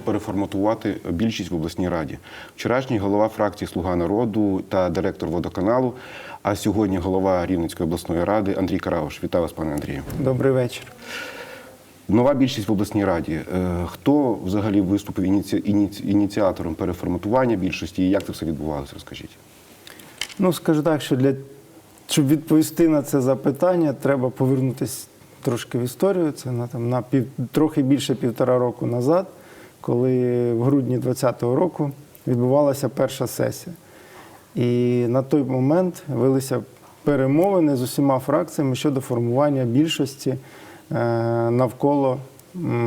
вдалося переформатувати більшість в обласній раді. Вчорашній голова фракції Слуга народу та директор водоканалу, а сьогодні голова Рівненської обласної ради Андрій Карауш. Вітаю вас, пане Андрію. Добрий вечір. Нова більшість в обласній раді. Е, Хто взагалі виступив ініці... ініці- ініціатором переформатування більшості і як це все відбувалося? Розкажіть. Ну, скажу так, що для щоб відповісти на це запитання, треба повернутися трошки в історію. Це на там на пів трохи більше півтора року назад, коли в грудні 2020 року відбувалася перша сесія. І на той момент велися перемовини з усіма фракціями щодо формування більшості е, навколо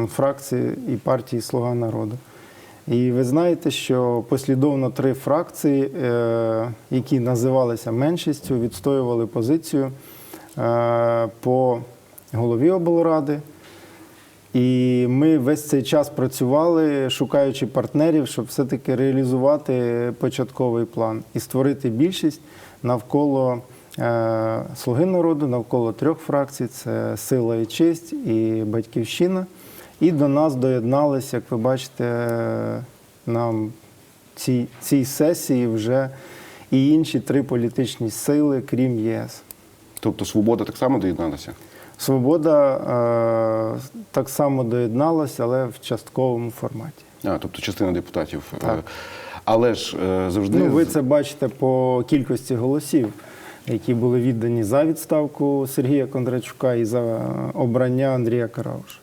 фракції і партії Слуга народу. І ви знаєте, що послідовно три фракції, е, які називалися меншістю, відстоювали позицію е, по голові облради. І ми весь цей час працювали, шукаючи партнерів, щоб все-таки реалізувати початковий план і створити більшість навколо е, Слуги народу, навколо трьох фракцій: це Сила і честь і Батьківщина. І до нас доєдналися, як ви бачите, нам цій, цій сесії вже і інші три політичні сили, крім ЄС. Тобто свобода так само доєдналася? Свобода е, так само доєдналася, але в частковому форматі. А, тобто частина депутатів. Е, Так. Але ж е, завжди Ну, ви це бачите по кількості голосів, які були віддані за відставку Сергія Кондрачука і за обрання Андрія Карауша.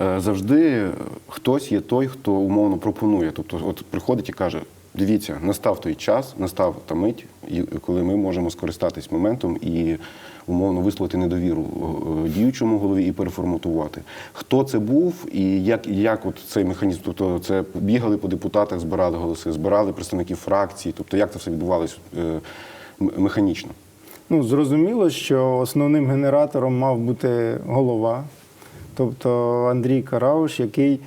Е, завжди хтось є той, хто умовно пропонує. Тобто, от приходить і каже: дивіться, настав той час, настав та мить, коли ми можемо скористатись моментом і умовно висловити недовіру е, діючому голові і переформатувати. Хто це був і як, як от цей механізм? Тобто, це бігали по депутатах, збирали голоси, збирали представників фракцій. Тобто, як це все відбувалось е, механічно? Ну, зрозуміло, що основним генератором мав бути голова, тобто Андрій Карауш, який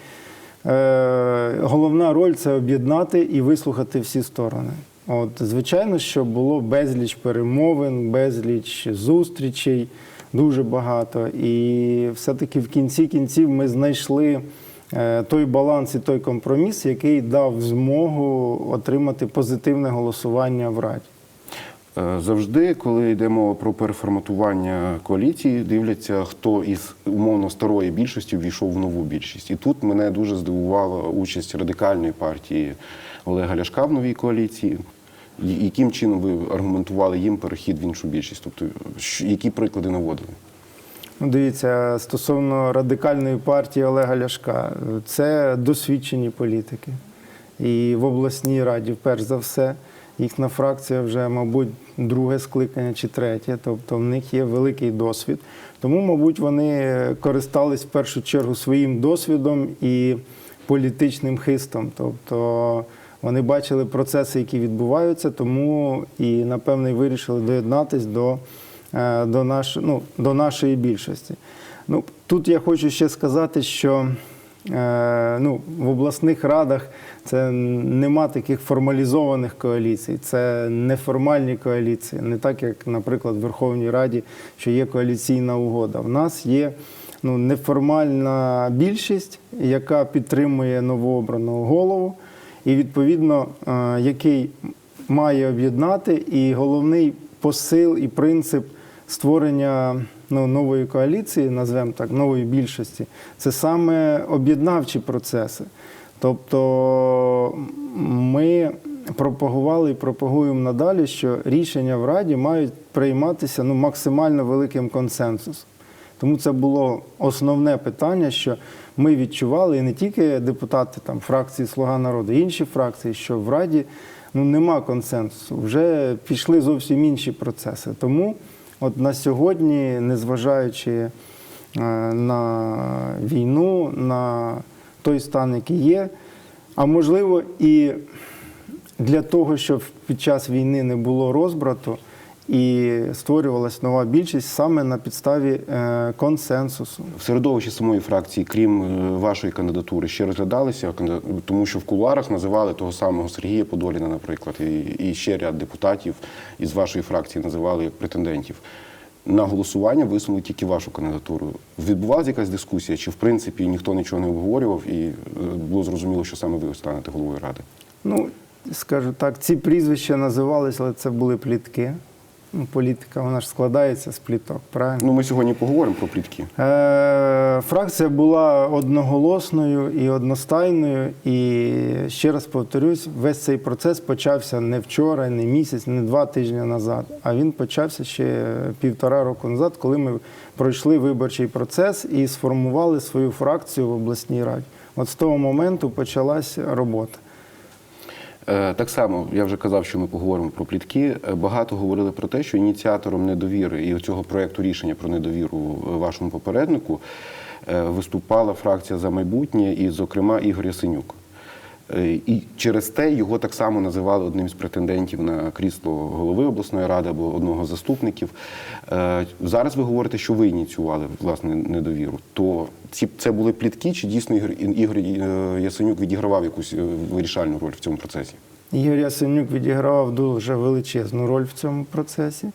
головна роль це об'єднати і вислухати всі сторони. От, звичайно, що було безліч перемовин, безліч зустрічей, дуже багато. І все-таки в кінці кінців ми знайшли е, той баланс і той компроміс, який дав змогу отримати позитивне голосування в Раді. Е, Завжди, коли йде мова про переформатування коаліції, дивляться, хто із умовно старої більшості ввійшов в нову більшість. І тут мене дуже здивувала участь радикальної партії Олега Ляшка в новій коаліції. Яким чином ви аргументували їм перехід в іншу більшість? Тобто, які приклади наводили? Ну, дивіться, стосовно радикальної партії Олега Ляшка, це досвідчені політики. І в обласній раді, перш за все, їхня фракція вже, мабуть, друге скликання чи третє, тобто в них є великий досвід. Тому, мабуть, вони користались в першу чергу своїм досвідом і політичним хистом. Тобто вони бачили процеси, які відбуваються, тому і, напевно, і вирішили доєднатись до е, до, наш, ну, до нашої більшості. Ну, тут я хочу ще сказати, що ну, в обласних радах це нема таких формалізованих коаліцій, це неформальні коаліції, не так, як, наприклад, в Верховній Раді, що є коаліційна угода. В нас є ну, неформальна більшість, яка підтримує новообраного голову, і відповідно, е, який має об'єднати, і головний посил і принцип створення ну, нової коаліції, назвемо так, нової більшості, це саме об'єднавчі процеси. Тобто ми пропагували і пропагуємо надалі, що рішення в Раді мають прийматися ну, максимально великим консенсусом. Тому це було основне питання, що ми відчували, і не тільки депутати там, фракції Слуга народу, інші фракції, що в Раді ну, нема консенсусу, вже пішли зовсім інші процеси. Тому от на сьогодні, незважаючи е, на війну, на той стан, який є, а можливо, і для того, щоб під час війни не було розбрату і створювалася нова більшість саме на підставі е, консенсусу. В середовищі самої фракції, крім е, вашої кандидатури, ще розглядалися тому що в кулуарах називали того самого Сергія Подоліна, наприклад, і, і ще ряд депутатів із вашої фракції називали як претендентів. на голосування висунули тільки вашу кандидатуру. Відбувалася якась дискусія, чи в принципі ніхто нічого не обговорював, і е, було зрозуміло, що саме ви станете головою ради? Ну, скажу так, ці прізвища називалися, але це були плітки. Ну, політика, вона ж складається з пліток, правильно? Ну, ми сьогодні поговоримо про плітки. Е, Фракція була одноголосною і одностайною. І ще раз повторюсь, весь цей процес почався не вчора, не місяць, не два тижні назад. А він почався ще півтора року назад, коли ми пройшли виборчий процес і сформували свою фракцію в обласній раді. От з того моменту почалась робота. Е, Так само я вже казав, що ми поговоримо про плітки. Е, Багато говорили про те, що ініціатором недовіри і цього проекту рішення про недовіру е, вашому попереднику виступала фракція за майбутнє, і, зокрема, Ігор Ясенюк. Е, І через те його так само називали одним з претендентів на крісло голови обласної ради або одного з заступників. Е, Зараз ви говорите, що ви ініціювали власне недовіру. То ці це були плітки, чи дійсно Ігор, Ігор е, Ясенюк відігравав якусь вирішальну роль в цьому процесі? Ігор Ясенюк відігравав дуже величезну роль в цьому процесі.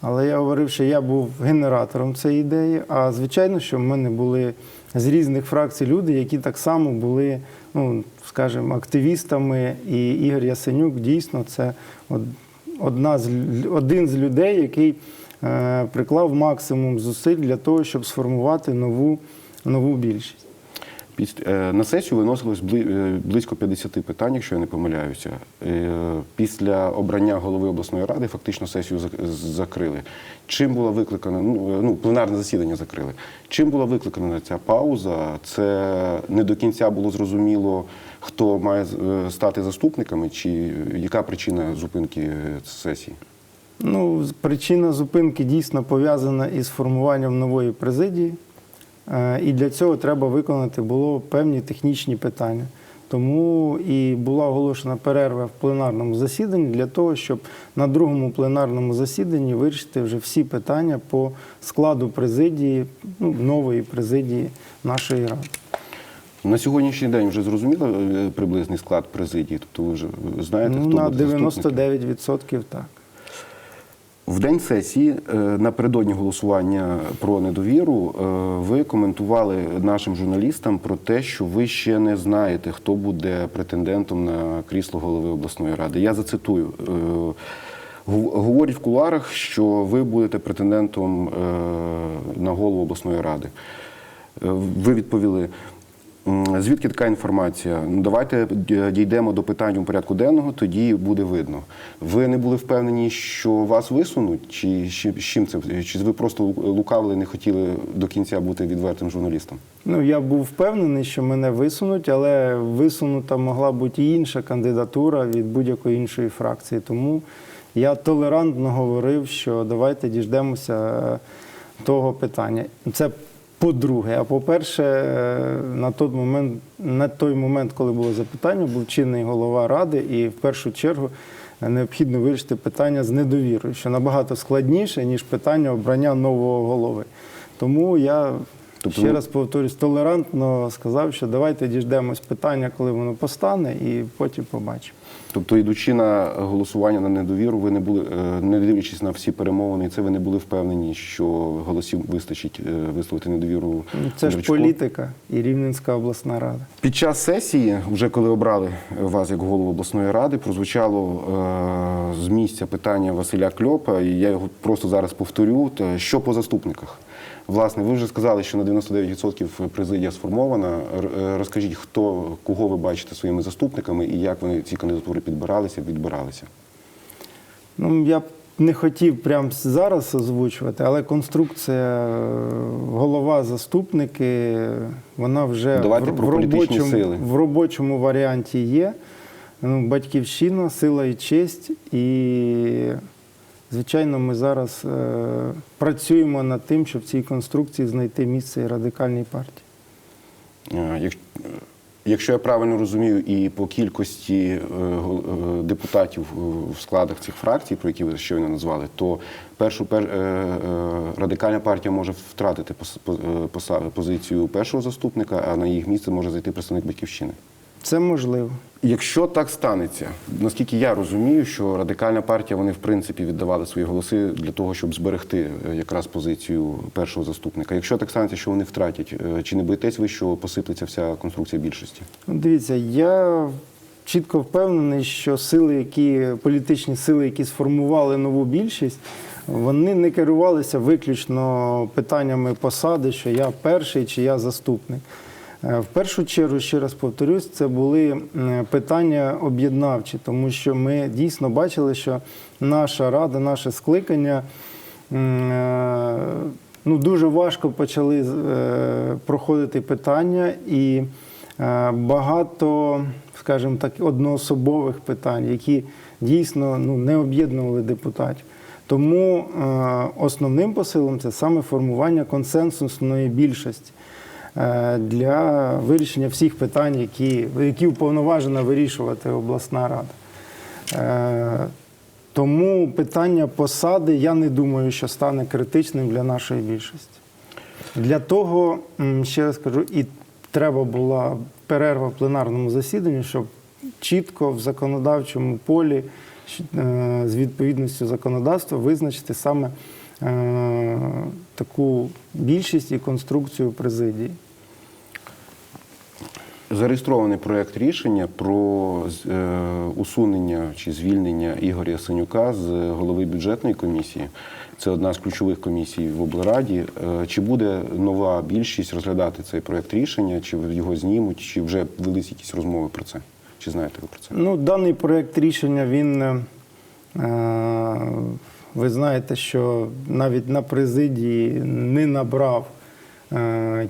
Але я говорив, що я був генератором цієї ідеї. А звичайно, що в мене були з різних фракцій люди, які так само були, ну скажімо, активістами. І Ігор Ясенюк дійсно це одна з один з людей, який е, приклав максимум зусиль для того, щоб сформувати нову, нову більшість. Е, На сесію виносилось е, близько 50 питань, якщо я не помиляюся. Е, Після обрання голови обласної ради фактично сесію зак- закрили. Чим була викликана, ну, ну пленарне засідання закрили. Чим була викликана ця пауза? Це не до кінця було зрозуміло, хто має стати заступниками, чи яка причина зупинки сесії? Ну, причина зупинки дійсно пов'язана із формуванням нової президії. Е, І для цього треба виконати було певні технічні питання. Тому і була оголошена перерва в пленарному засіданні для того, щоб на другому пленарному засіданні вирішити вже всі питання по складу президії, ну, нової президії нашої ради. На сьогоднішній день вже зрозуміло е, приблизний склад президії? Тобто ви вже знаєте, Ну, хто на буде заступником? 99% так. В день сесії, е, напередодні голосування про недовіру, е, ви коментували нашим журналістам про те, що ви ще не знаєте, хто буде претендентом на крісло голови обласної ради. Я зацитую. е, Говорять в куларах, що ви будете претендентом на голову обласної ради. Ви відповіли. «М, Звідки така інформація? Ну давайте дійдемо до питань у порядку денного, тоді буде видно. Ви не були впевнені, що вас висунуть, чи з чим це? Чи ви просто лу- лукавили, не хотіли до кінця бути відвертим журналістом? Ну, я був впевнений, що мене висунуть, але висунута могла бути і інша кандидатура від будь-якої іншої фракції. Тому я толерантно говорив, що давайте діждемося е, того питання. Це по-друге. А по-перше, е, на той момент, на той момент, коли було запитання, був чинний голова ради, і в першу чергу е, необхідно вирішити питання з недовірою, що набагато складніше, ніж питання обрання нового голови. Тому я Тобто ще раз повторюсь, толерантно сказав, що давайте діждемось питання, коли воно постане, і потім побачимо. Тобто, йдучи на голосування на недовіру, ви не були, е, не дивлячись на всі перемовини, це ви не були впевнені, що голосів вистачить е, висловити недовіру. Ну, Це ж політика і Рівненська обласна рада. Під час сесії, вже коли обрали вас як голову обласної ради, прозвучало е, з місця питання Василя Кльопа, і я його просто зараз повторю. Що по заступниках? Власне, ви вже сказали, що на 99% президія сформована. Е, Розкажіть, хто кого ви бачите своїми заступниками і як вони ці кандидатури підбиралися, відбиралися? Ну, я б не хотів прямо зараз озвучувати, але конструкція е, голова заступники, вона вже Давайте в, про в робочому, сили. в робочому варіанті є. Ну, батьківщина, сила і честь. І, звичайно, ми зараз е, працюємо над тим, щоб в цій конструкції знайти місце і радикальній партії. Е, як- Якщо я правильно розумію, і по кількості е, е, депутатів в складах цих фракцій, про які ви щойно назвали, то першу пер, е, е, радикальна партія може втратити пос- по- позицію першого заступника, а на їх місце може зайти представник батьківщини. Це можливо. Якщо так станеться, наскільки я розумію, що радикальна партія вони в принципі віддавали свої голоси для того, щоб зберегти е, якраз позицію першого заступника. Якщо так станеться, що вони втратять, е, чи не боїтесь ви, що посиплеться вся конструкція більшості? Ну, Дивіться, я чітко впевнений, що сили, які політичні сили, які сформували нову більшість, вони не керувалися виключно питаннями посади, що я перший чи я заступник. Е, В першу чергу, ще раз повторюсь, це були питання об'єднавчі, тому що ми дійсно бачили, що наша рада, наше скликання е, ну, дуже важко почали е, проходити питання і е, багато, скажімо так, одноособових питань, які дійсно ну, не об'єднували депутатів. Тому е, основним посилом це саме формування консенсусної більшості е, для вирішення всіх питань, які, які уповноважена вирішувати обласна рада. Е, Тому питання посади, я не думаю, що стане критичним для нашої більшості. Для того, ще раз кажу, і треба була перерва в пленарному засіданні, щоб чітко в законодавчому полі е, з відповідністю законодавства визначити саме е, таку більшість і конструкцію президії. Зареєстрований проект рішення про е, усунення чи звільнення Ігоря Ясенюка з голови бюджетної комісії. Це одна з ключових комісій в облраді. Е, Чи буде нова більшість розглядати цей проект рішення, чи його знімуть, чи вже велись якісь розмови про це? Чи знаєте ви про це? Ну, даний проєкт рішення, він, е, ви знаєте, що навіть на президії не набрав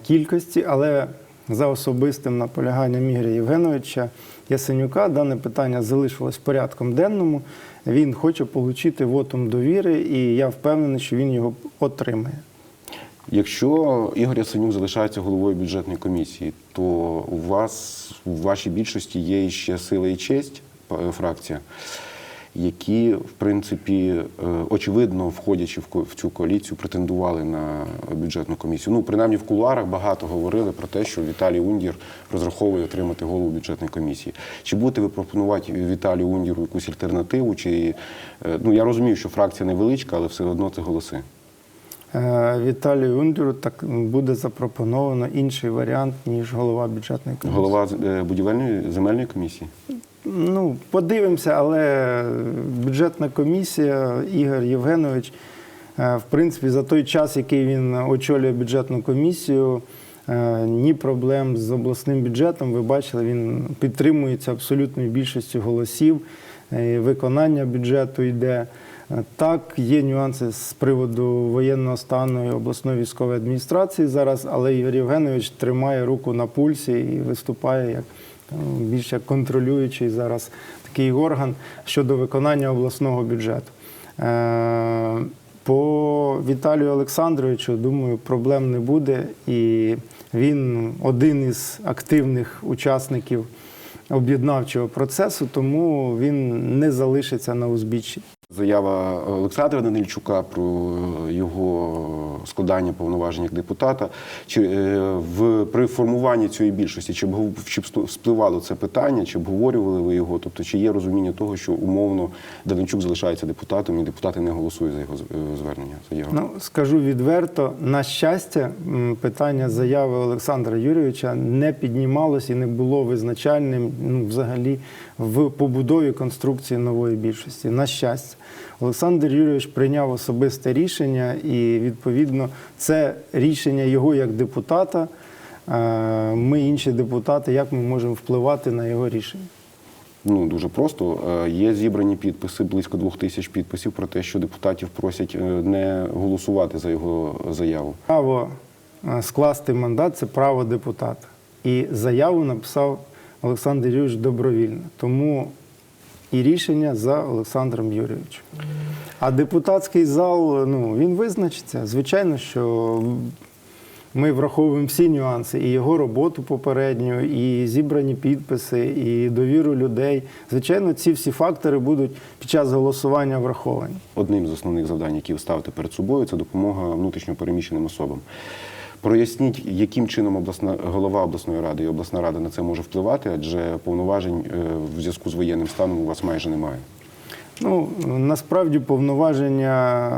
кількості, але за особистим наполяганням Ігоря Євгеновича Ясенюка дане питання залишилось порядком денному. Він хоче отримати вотум довіри, і я впевнений, що він його отримає. Якщо Ігор Ясенюк залишається головою бюджетної комісії, то у вас у вашій бюджеті є ще сила і честь, фракція, які, в принципі, е, очевидно, входячи в цю коаліцію, претендували на бюджетну комісію. Ну, принаймні в кулуарах багато говорили про те, що Віталій Ундір розраховує отримати голову бюджетної комісії. Чи будете ви пропонувати Віталію Ундіру якусь альтернативу? Чи е, ну я розумію, що фракція невеличка, але все одно це голоси. Е, Віталію Ундеру так буде запропоновано інший варіант, ніж голова бюджетної комісії. Голова будівельної земельної комісії. Ну, подивимося, але бюджетна комісія, Ігор Євгенович, е, в принципі, за той час, який він очолює бюджетну комісію, е, ні проблем з обласним бюджетом. Ви бачили, він підтримується абсолютною більшістю голосів. е, Виконання бюджету йде. Так, є нюанси з приводу воєнного стану і обласної військової адміністрації зараз, але Ігор Євгенович тримає руку на пульсі і виступає як більш як контролюючий зараз такий орган щодо виконання обласного бюджету. Е, По Віталію Олександровичу, думаю, проблем не буде. І він один із активних учасників об'єднавчого процесу, тому він не залишиться на узбіччі. Заява Олександра Данильчука про його складання повноважень як депутата. Чи е, в при формуванні цієї більшості чи обгов- чи вспливало це питання, чи обговорювали ви його? Тобто, чи є розуміння того, що умовно Данильчук залишається депутатом і депутати не голосують за його е, звернення? заяву? Ну, скажу відверто, на щастя, питання заяви Олександра Юрійовича не піднімалось і не було визначальним ну, взагалі в побудові конструкції нової більшості. На щастя, Олександр Юрійович прийняв особисте рішення, і відповідно це рішення його як депутата. Е, Ми, інші депутати, як ми можемо впливати на його рішення? Ну дуже просто Е, є зібрані підписи, близько двох тисяч підписів про те, що депутатів просять е, не голосувати за його заяву. Право скласти мандат це право депутата. І заяву написав Олександр Юрійович добровільно. Тому і рішення за Олександром Юрійовичем. А депутатський зал, ну, він визначиться. Звичайно, що ми враховуємо всі нюанси, і його роботу попередню, і зібрані підписи, і довіру людей. Звичайно, ці всі фактори будуть під час голосування враховані. Одним з основних завдань, які ви ставите перед собою, це допомога внутрішньо переміщеним особам. Проясніть, яким чином обласна голова обласної ради і обласна рада на це може впливати, адже повноважень е, в зв'язку з воєнним станом у вас майже немає. Ну, насправді повноваження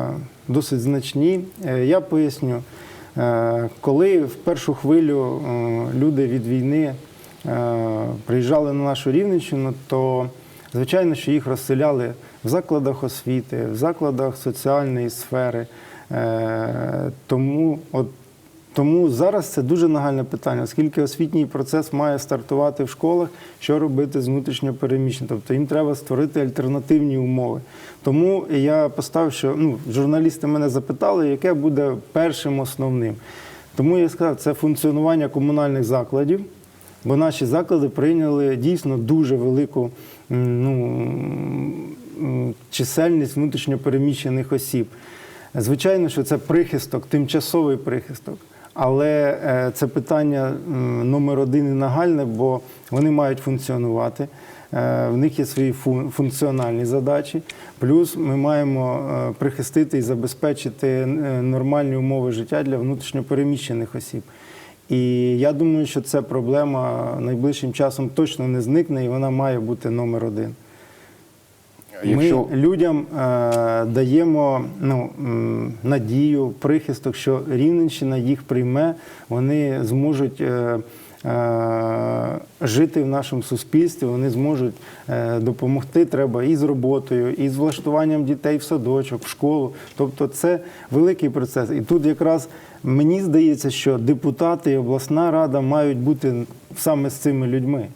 досить значні. Е, Я поясню, Е, коли в першу хвилю люди від війни приїжджали на нашу Рівненщину, то звичайно, що їх розселяли в закладах освіти, в закладах соціальної сфери. Тому от тому зараз це дуже нагальне питання, оскільки освітній процес має стартувати в школах, що робити з внутрішньопереміщеними. Тобто їм треба створити альтернативні умови. Тому я поставив, що ну, журналісти мене запитали, яке буде першим основним. Тому я сказав, це функціонування комунальних закладів, бо наші заклади прийняли дійсно дуже велику ну, чисельність внутрішньопереміщених осіб. Звичайно, що це прихисток, тимчасовий прихисток. Але е, це питання номер один і нагальне, бо вони мають функціонувати. Е, В них є свої фун- функціональні задачі. Плюс ми маємо е, прихистити і забезпечити нормальні умови життя для внутрішньопереміщених осіб. І я думаю, що ця проблема найближчим часом точно не зникне, і вона має бути номер один. Якщо Ми людям е, даємо ну, надію, прихисток, що Рівненщина їх прийме, вони зможуть е, е, жити в нашому суспільстві, вони зможуть е, допомогти треба і з роботою, і з влаштуванням дітей в садочок, в школу. Тобто це великий процес. І тут якраз мені здається, що депутати і обласна рада мають бути саме з цими людьми.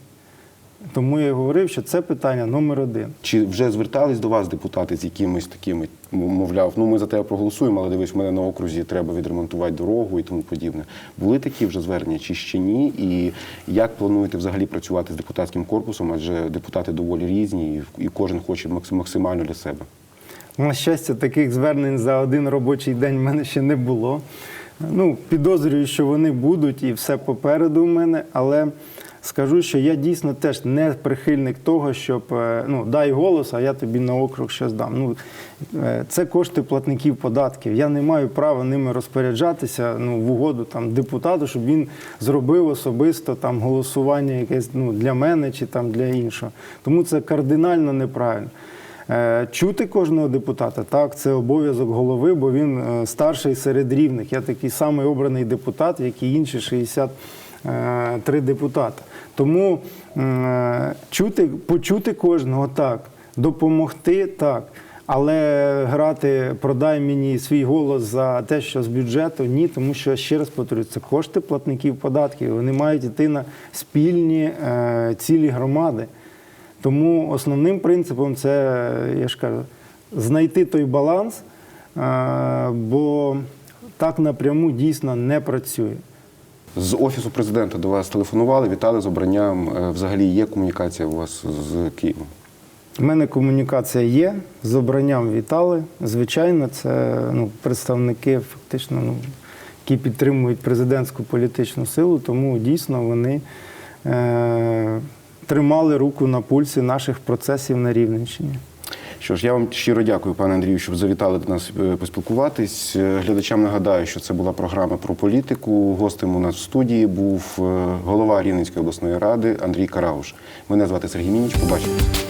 Тому я і говорив, що це питання номер один. Чи вже звертались до вас депутати з якимись такими, мовляв, ну ми за тебе проголосуємо, але дивись, в мене на окрузі треба відремонтувати дорогу і тому подібне. Були такі вже звернення, чи ще ні? І як плануєте взагалі працювати з депутатським корпусом? Адже депутати доволі різні, і- кожен хоче максимально для себе. На щастя, таких звернень за один робочий день в мене ще не було. Ну, підозрюю, що вони будуть і все попереду в мене, але скажу, що я дійсно теж не прихильник того, щоб е, ну, дай голос, а я тобі на округ щось дам. Ну, е, це кошти платників податків. Я не маю права ними розпоряджатися ну, в угоду там, депутату, щоб він зробив особисто там, голосування якесь ну, для мене чи там, для іншого. Тому це кардинально неправильно. Е, Чути кожного депутата, так, це обов'язок голови, бо він старший серед рівних. Я такий самий обраний депутат, як і інші 63 депутата. Тому е, чути, почути кожного так, допомогти так. Але грати продай мені свій голос за те, що з бюджету ні, тому що ще раз повторюю, це кошти платників податків. Вони мають йти на спільні е, цілі громади. Тому основним принципом це, я ж кажу, знайти той баланс, е, бо так напряму дійсно не працює. З офісу президента до вас телефонували, вітали з обранням. Е, Взагалі є комунікація у вас з Києвом? У мене комунікація є, з обранням вітали. Звичайно, це ну, представники фактично, ну, які підтримують президентську політичну силу, тому дійсно вони е, тримали руку на пульсі наших процесів на Рівненщині. Що ж, я вам щиро дякую, пане Андрію, що завітали до нас е, поспілкуватись. Е, Глядачам нагадаю, що це була програма про політику. Гостем у нас в студії був е, голова Рівненської обласної ради Андрій Карауш. Мене звати Сергій Мініч. Побачимось.